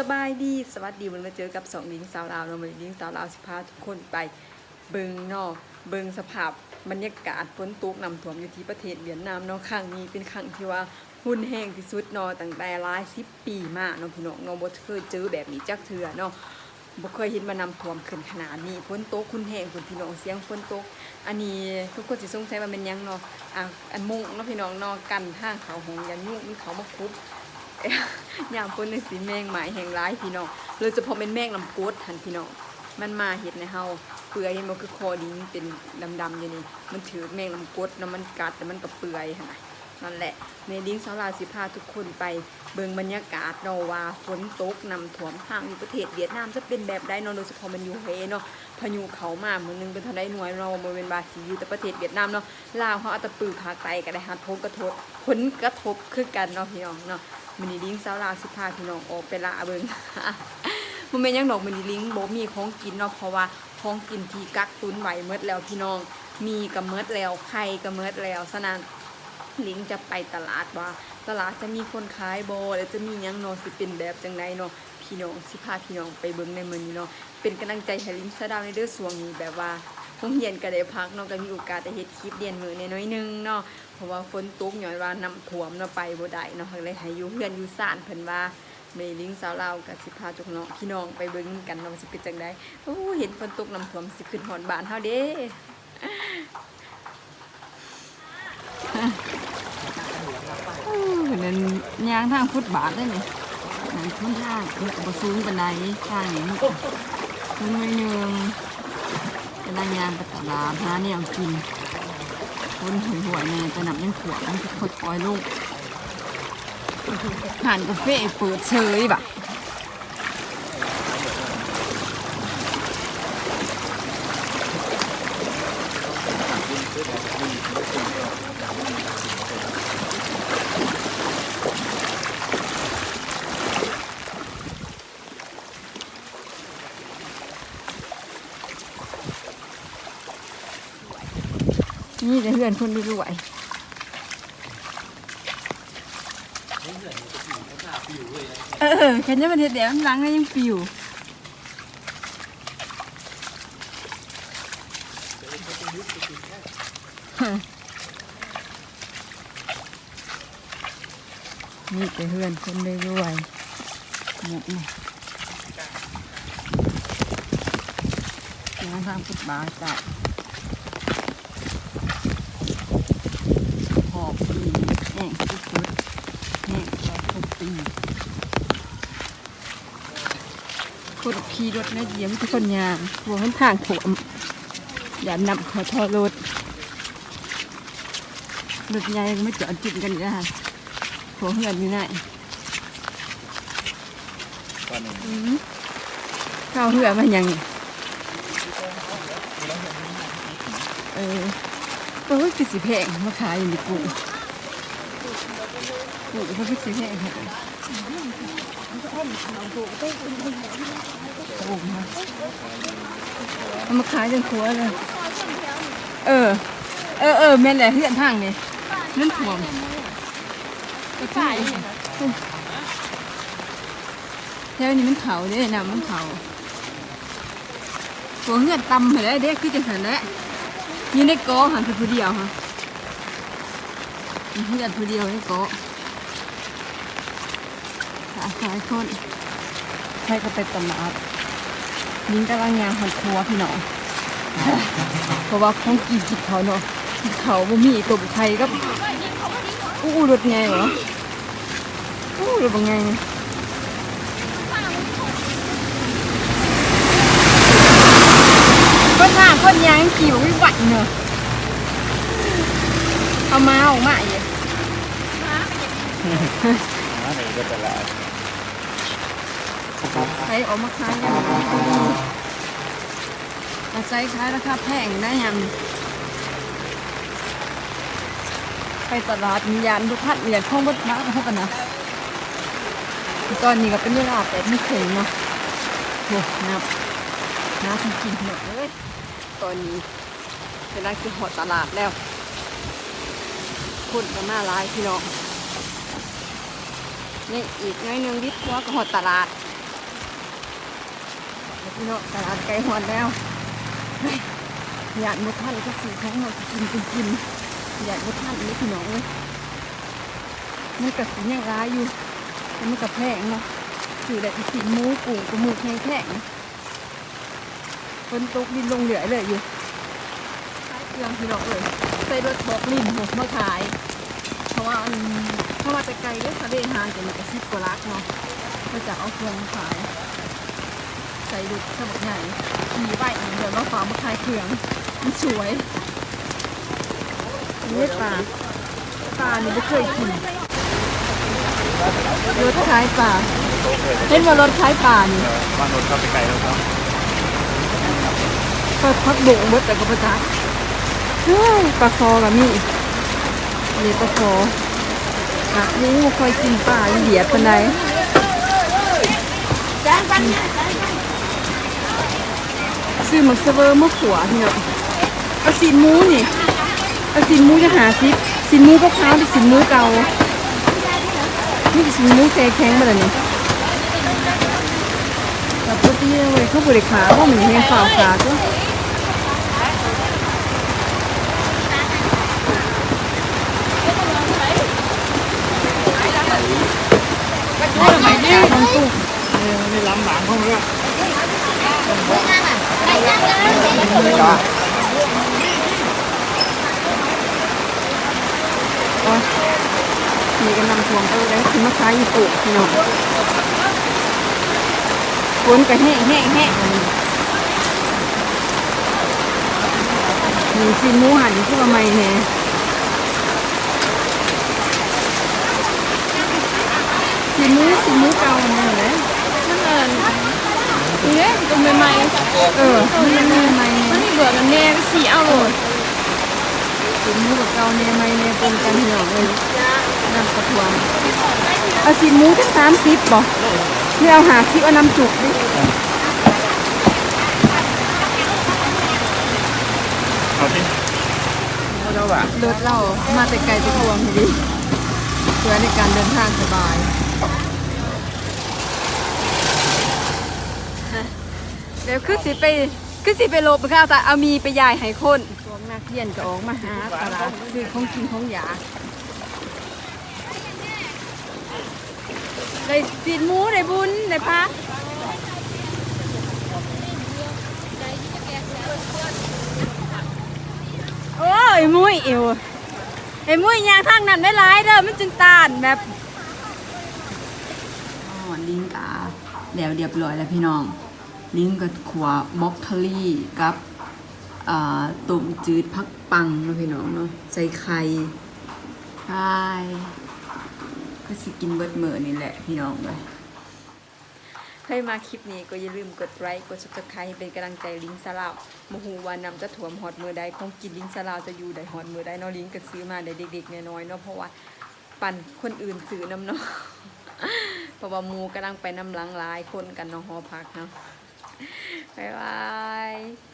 สบายดีสวัสดีวันมาเจอกับสองหญิงสาวลาวเนาะวันนี้หญิงสาวลาวสิพาทุกคนไปเบิงนาะเบิงสภาพบรรยากาศฝนตกนำท่วมอยู่ที่ประเทศเวียดนามเนาะครั้งนี้เป็นครั้งที่ว่าหุ่นแห้งที่สุดเนาะตั้งแต่หลายสิบปีมากเนาะพี่น้องเนาะบ่เคยเจอแบบนี้จักเทื่อเนาะบ่เคยเห็นมานำท่วมขึ้นขนาดนี้ฝนตกหุ่นแห้งคุณพี่น้องเสียงฝนตก อันนี้ทุกคนสิสงสัยว่าเป็นยังเนาะอะอันมุงเนาะพี่น้องเนาะกันทางเขาหงยันยุ่งมันเขามาคุบ ยามคนในสีแมงหมายแห่งร้ายพี่น้องโดยเฉพาะเป็นแมงลำกดหันพี่น้องมันมาเห็ดในเฮาเปลือยเห็นบ่คือคอดินเป็นดำๆอยู่นี่มันถือแมงลำกดแล้วมันกัดแต่มันก็เปื่อยหั่นนะนั่นแหละในดิ้งสาวลาวสิพาทุกคนไปเบิ่งบรรยากาศเนาะว่าฝนตกนำท่วมทางอยู่ประเทศเวียดนามจะเป็นแบบใดเนาะโดยเฉพาะมันอยู่เฮเนาะพายุเขามามื้อนึงเป็นท่าใดหน่วยเราบ่เป็นบาสีอยู่แต่ประเทศเวียดนามเนาะลาวเฮาเอาตะปือภาคใต้ก็ได้รับผลกระทบผลกระทบคือกันเนาะพี่น้องเนาะ มินิลิงสาวลาสิพาพี่น้องออกไปละเบิงมันเป็นยังดอกมินิลิงบ่มีของกินเนาะเพราะว่าของกินที่กักตุนไว้เมดแล้วพี่น้องมีก็เมดแล้วไข่ก็เมดแล้วฉะนั้นลิงจะไปตลาดว่า ตลาดจะมีคนขายโบแล้วจะมียังเนาะสิเป็นแบบจังไดเนาะพี่น้องสิพาพี่น้องไปเบิ่งในมือนี้เนาะเป็นกำลังใจให้ลิงสะดาวในเด้อสวงนี้แบบว่า โรงเรียนก็ได้พักเนาะก็มีโอกาสได้เฮ็ดคลิปเรียนมื้อน้อยๆหนึงเนาะเพราะว่าฝนตกหย่อยว่าน้ำท่วมเนาะไปบ่ได้เนาะเลยให้อยู่เพื่อนอยู่ซ่านเพิ่นว่าแม่ลิงสาวลาวกับสิพาจุกน้องพี่น้องไปเบิ่งกันเนาะว่าสิเป็นจังได๋โอ้เห็นฝนตกน้ำท่วมสิขึ้นฮอดบ้านเฮาเด้นั่นยางทางฟุตบาทได้นี่นั่นทุนทางมันก็บ่สูงปานใดทางนี้มันก็สูงหน่อยหนึง กำลังยางไปตลาดหาแนวกินคนหวยหวยๆเนี่ยจะนำยังขวดมันจะคดปล่อยลูกหานกาแฟเปิดเฉยแบบ นี่จะเพื่อนคนรวยเออแค่นี้มันเห็ดเดี๋ยวมันล้างแล้วยังปิวนี่จะเพื่อนคนรวยๆหมดเลยมาทางฟุตบาทจ้ะ หอบปีแห้งสุดๆแห้งแบบทุกปีคน ขี่รถนะเยี่ยมทุกคนยามหัวข้างทางถ่วมอย่านำขอทอรถรถใหญ่ไม่จอดกินกันเลยค่ะหัวเหือนอยู่ไหนตอนนี้อืมข้าเหือมายังเออโอ้ยคือสีแพงมาขายอยู่ในกู กูก็คือสีแพงค่ะโอ้มามาขายจนครัวเลย เออ เออเออแม่แหละเฮือนทางนี่นั่นถ่วมก็ใช่แถวนี้มันเขาเด้น้ำมันเขาหัวเฮือนตำเหรอเด้คือจังสันและอยืนในกอหันคือผู้เดียวฮะเฮือนผู้เดียวในกอ สาสายคนใครก็ไปตลาดยิงกำลังยางหันครัวพี่น้องเพราะว่าของกินกินเขาเนาะเขาบ่มีตัวไทยกับอู้รถไงเหรออู้รถบังไงเนี่ยคนทางคนยางขี่บ่ไหวเนอะเอามาออกมาอีกหาในก็ตลาด ใครออกมาขายยังมาใช้ขายราคาแพงได้ยังไปตลาดมียานทุกพัดมียานข้องบดมาเท่ากันนะตอนนี้ก็เป็นเวลาแปดโมงครึ่งเนาะโอ้นับน้าทำกินเนอะเอ้ยตอนนี้เป็นร้านคือหอดตลาดแล้วคนก็มาหลายพี่น้องนี่อีกน้อยหนึงวิทย์ว่าก็หอดตลาด พี่น้องตลาดไก่หอนแล้วเฮ้ยากมุดท่านก็สีของเรากินกินกินอยากมุดท่านนี่พี่น้องเลยมันกับสียังร้ายอยู่แต่มันกับแพงเนาะสื่อแต่สีมูกุ้งกับหมูแข็งแข็งฝนตกดินลงเหลือเลยอยู่ขายเครื่องพี่น้องเลยใส่รถบอกลิ่นหกมาขายเพราะว่าอันเพราะว่าแต่ไกลเลยค่ะเดินทางจากมันกระซิบกว่าลักเนาะก็จะเอาเครื่องขาย ส่ดุฉบับใหญ่มีใบอีกเดี๋ยวมาฟ้ามาขายเครื่องมันสวยนี่ปลาปลานี่ไม่เคยกินรถคล้ายปลาเห็นว่ารถคล้ายปลานี่บ้านรถเข้าไปไกลแล้วครับก็พักโบกเบิดแต่ก็ประจักเฮ้ยปลาคอกับมีนี่ปลาคอหนักนี้ไม่ค่อยกินปลาเหยียดปันใด ซื้อหมักเซเวอร์มะขัวพี่เนาะเอาสินมูนี่เอาสินมูจะหาซิสินมูพวกเขาเป็นสินมูเก่านี่สินมูแซ่แข็งมาแล้วนี่กับปกติเลยเขาบริขาเพราะมันแห้งฝ่าขาก็ทำตู้นี่นี่ล้ำหลังห้องเรืออ๋อ มีกันนำทวงก็ได้คือมะขายญี่ปุ่นพี่น้องฝนก็แห้งแห้งแห้งมีซีนหมูหันขึ้นมาใหม่แน่ซีนหมูซีนหมูเก่าเนี่ยแหละมันเอิญ เนี่ยตัวใหม่เออมันยังไม่ใหม่ๆมันเนี่ยมีเบื่อกันแน่สีเอาโหลดซีมูกับเกาเนี่ยใหม่เนี่ยปนกันพี่น้องเลยน้ำกระทวงเอาซีมูทั้งสามสิบบ่ไม่เอาหาสิเอาน้ำจุกดิเอาที่เจ้าบ่ารถเรามาแต่ไกลไปทวงดีเพื่อในการเดินทางสบาย เดี๋ยวคือสิไปคือสิไปลบข้าวแต่เอามีไปยายให้คนพวกนักเรียนก็ออกมาหาตลาดซื้อของกินของยาได้สินหมูได้บุญได้พระโอ้ยมุ้ยอิวไอ้มุ้ยยางทางนั้นได้หลายเด้อมันจึงตานแบบอ๋อลิงกาแล้วเรียบร้อยแล้วพี่น้อง ลิงกับขวบล็อกทอรี่กับต้มจืดพักปังเนาะพี่น้องเนาะใส่ไข่ใช่ก็สิกินเบิดเมื่อนี่แหละพี่น้องเลยใครมาคลิปนี้ก็อย่าลืมกดไลค์กด subscribe ให้เป็นกำลังใจลิงสลาวมหูวานำจะถ่วมฮอดมือใดของกินลิงสลาวจะอยู่ใดฮอดมือใดเนาะลิงก็ซื้อมาได้เด็กๆน้อยๆเนาะเพราะว่าปั่นคนอื่นซื้อน้ำเนาะเพราะว่ามูกำลังไปน้ำลังหลายคนกันเนาะหอพักเนาะ บ๊ายบาย